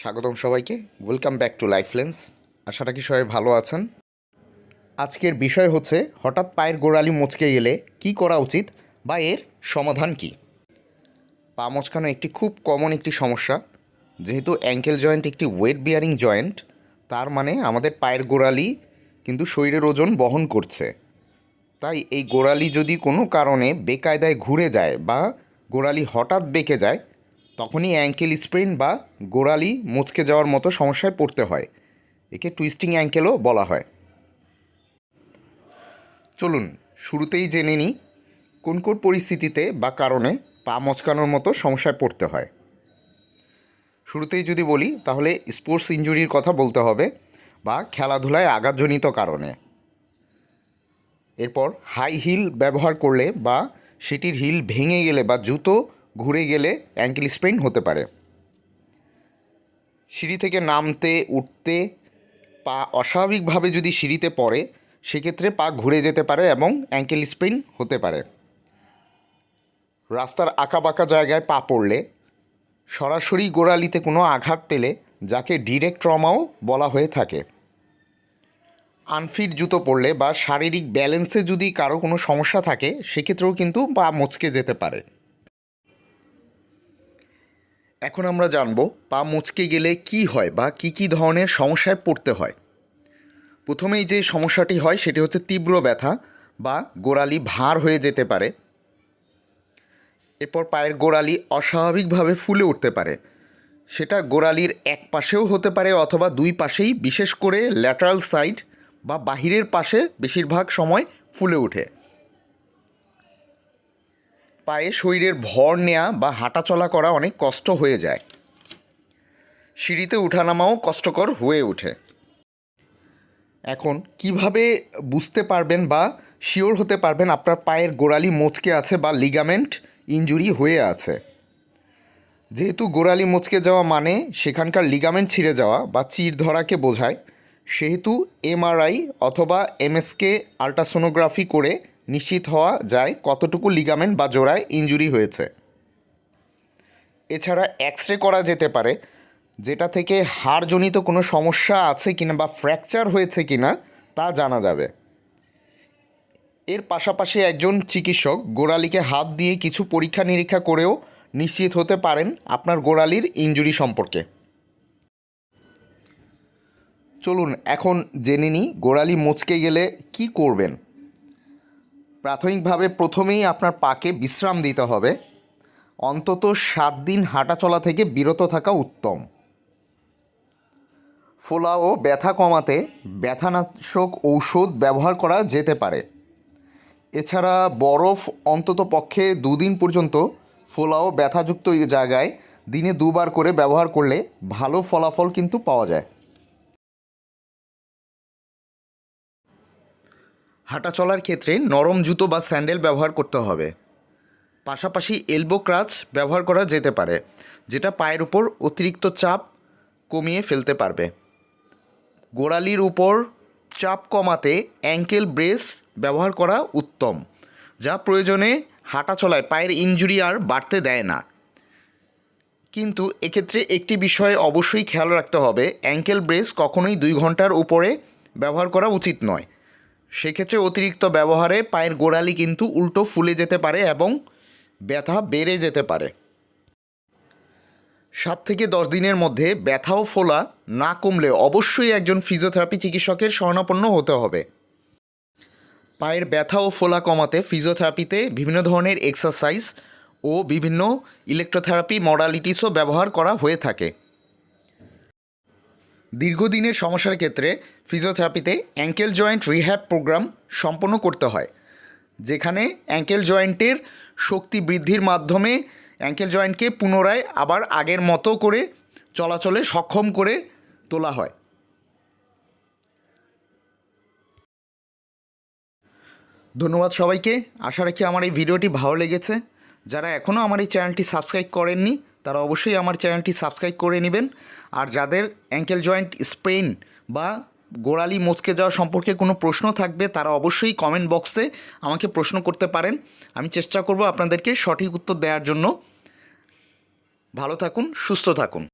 স্বাগতম সবাইকে। Welcome back to life lens আশা রাখি সবাই ভালো আছেন। আজকের বিষয় হচ্ছে, হঠাৎ পায়ের গোড়ালি মচকে গেলে কি করা উচিত বা এর সমাধান কি? পা মচকানো একটি খুব কমন একটি সমস্যা। যেহেতু অ্যাঙ্কেল জয়েন্ট একটি ওয়েট বিয়ারিং জয়েন্ট তার মানে আমাদের পায়ের গোড়ালি কিন্তু শরীরের ওজন বহন করছে। তাই এই গোড়ালি যদি কোনো কারণে বেকায়দায় ঘুরে যায় বা গোড়ালি হঠাৎ বেঁকে যায় তখনই অ্যাঙ্কেল স্প্রেন বা গোড়ালি মুচকে যাওয়ার মতো সমস্যায় পড়তে হয়। একে টুইস্টিং অ্যাঙ্কেলও বলা হয়। চলুন, শুরুতেই জেনে নিই কোন কোন পরিস্থিতিতে বা কারণে পা মচকানোর মতো সমস্যায় পড়তে হয়। শুরুতেই যদি বলি, তাহলে স্পোর্টস ইঞ্জুরির কথা বলতে হবে বা খেলাধুলায় আঘাতজনিত কারণে। এরপর হাই হিল ব্যবহার করলে বা সেটির হিল ভেঙে গেলে বা জুতো ঘুরে গেলে অ্যাঙ্কেল স্প্রেন হতে পারে। সিঁড়ি থেকে নামতে, উঠতে, পা অস্বাভাবিকভাবে যদি সিঁড়িতে পড়ে, সেক্ষেত্রে পা ঘুরে যেতে পারে এবং অ্যাঙ্কেল স্প্রেন হতে পারে। রাস্তার আঁকাবাঁকা জায়গায় পা পড়লে সরাসরি গোড়ালিতে কোনো আঘাত পেলে যাকে ডিরেক্ট ট্রমাও বলা হয়ে থাকে। আনফিট জুতো পরলে বা শারীরিক ব্যালেন্সে যদি কারও কোনো সমস্যা থাকে, সেক্ষেত্রেও কিন্তু পা মচকে যেতে পারে। এখন আমরা জানব পা মুচকে গেলে কি হয় বা কি কি ধরনের সমস্যায় পড়তে হয়। প্রথমেই যে সমস্যাটি হয় সেটি হচ্ছে তীব্র ব্যথা বা গোড়ালি ভার হয়ে যেতে পারে। এরপর পায়ের গোড়ালি অস্বাভাবিকভাবে ফুলে উঠতে পারে। সেটা গোড়ালির এক পাশেও হতে পারে অথবা দুই পাশেই, বিশেষ করে ল্যাটারাল সাইড বা বাহিরের পাশে বেশিরভাগ সময় ফুলে ওঠে। পায়ে শরীরের ভর নেওয়া বা হাঁটাচলা করা অনেক কষ্ট হয়ে যায়। সিঁড়িতে উঠানামাও কষ্টকর হয়ে ওঠে। এখন কীভাবে বুঝতে পারবেন বা শিওর হতে পারবেন আপনার পায়ের গোড়ালি মোচকে আছে বা লিগামেন্ট ইনজুরি হয়ে আছে? যেহেতু গোড়ালি মোচকে যাওয়া মানে সেখানকার লিগামেন্ট ছিঁড়ে যাওয়া বা চির ধরাকে বোঝায়, সেহেতু এমআরআই অথবা এমএসকে আল্ট্রাসোনোগ্রাফি করে নিশ্চিত হওয়া যায় কতটুকু লিগামেন্ট বা জোড়ায় ইনজুরি হয়েছে। এছাড়া এক্স রে করা যেতে পারে, যেটা থেকে হাড়জনিত কোনো সমস্যা আছে কিনা বা ফ্র্যাকচার হয়েছে কিনা তা জানা যাবে। এর পাশাপাশি একজন চিকিৎসক গোড়ালিকে হাত দিয়ে কিছু পরীক্ষা নিরীক্ষা করেও নিশ্চিত হতে পারেন আপনার গোড়ালির ইনজুরি সম্পর্কে। চলুন এখন জেনে নিই গোড়ালি মুচকে গেলে কি করবেন। প্রাথমিকভাবে প্রথমেই আপনার পাকে বিশ্রাম দিতে হবে। অন্তত সাত দিন হাঁটাচলা থেকে বিরত থাকা উত্তম। ফোলা ও ব্যথা কমাতে ব্যথানাশক ঔষধ ব্যবহার করা যেতে পারে। এছাড়া বরফ অন্তত পক্ষে দুদিন পর্যন্ত ফোলা ও ব্যথাযুক্ত জায়গায় দিনে দুবার করে ব্যবহার করলে ভালো ফলাফল কিন্তু পাওয়া যায়। হাঁটা চলার ক্ষেত্রে নরম জুতো বা স্যান্ডেল ব্যবহার করতে হবে। পাশাপাশি এলবো ক্রাচ ব্যবহার করা যেতে পারে, যেটা পায়ের উপর অতিরিক্ত চাপ কমিয়ে ফেলতে পারবে। গোড়ালির উপর চাপ কমাতে অ্যাঙ্কেল ব্রেস ব্যবহার করা উত্তম, যা প্রয়োজনে হাঁটা চলায় পায়ের ইঞ্জুরি আর বাড়তে দেয় না। কিন্তু এক্ষেত্রে একটি বিষয়ে অবশ্যই খেয়াল রাখতে হবে অ্যাঙ্কেল ব্রেস কখনোই দুই ঘণ্টার উপরে ব্যবহার করা উচিত নয়। সেক্ষেত্রে অতিরিক্ত ব্যবহারে পায়ের গোড়ালি কিন্তু উল্টো ফুলে যেতে পারে এবং ব্যথা বেড়ে যেতে পারে। সাত থেকে দশ দিনের মধ্যে ব্যথা ও ফোলা না কমলে অবশ্যই একজন ফিজিওথেরাপি চিকিৎসকের শরণাপন্ন হতে হবে। পায়ের ব্যথা ও ফোলা কমাতে ফিজিওথেরাপিতে বিভিন্ন ধরনের এক্সারসাইজ ও বিভিন্ন ইলেকট্রোথেরাপি মডালিটিসও ব্যবহার করা হয়ে থাকে। দীর্ঘদিনের সমস্যার ক্ষেত্রে ফিজিওথেরাপিতে অ্যাঙ্কেল জয়েন্ট রিহ্যাব প্রোগ্রাম সম্পন্ন করতে হয়, যেখানে অ্যাঙ্কেল জয়েন্টের শক্তি বৃদ্ধির মাধ্যমে অ্যাঙ্কেল জয়েন্টকে পুনরায় আবার আগের মতো করে চলাচলে সক্ষম করে তোলা হয়। ধন্যবাদ সবাইকে। আশা রাখি আমার এই ভিডিওটি ভালো লেগেছে। যারা এখনও আমার এই চ্যানেলটি সাবস্ক্রাইব করেননি তারা অবশ্যই আমার চ্যানেলটি সাবস্ক্রাইব করে নেবেন। আর যাদের অ্যাঙ্কেল জয়েন্ট স্প্রেন বা গোড়ালি মচকে যাওয়া সম্পর্কে কোনো প্রশ্ন থাকবে, তারা অবশ্যই কমেন্ট বক্সে আমাকে প্রশ্ন করতে পারেন। আমি চেষ্টা করব আপনাদেরকে সঠিক উত্তর দেওয়ার জন্য। ভালো থাকুন, সুস্থ থাকুন।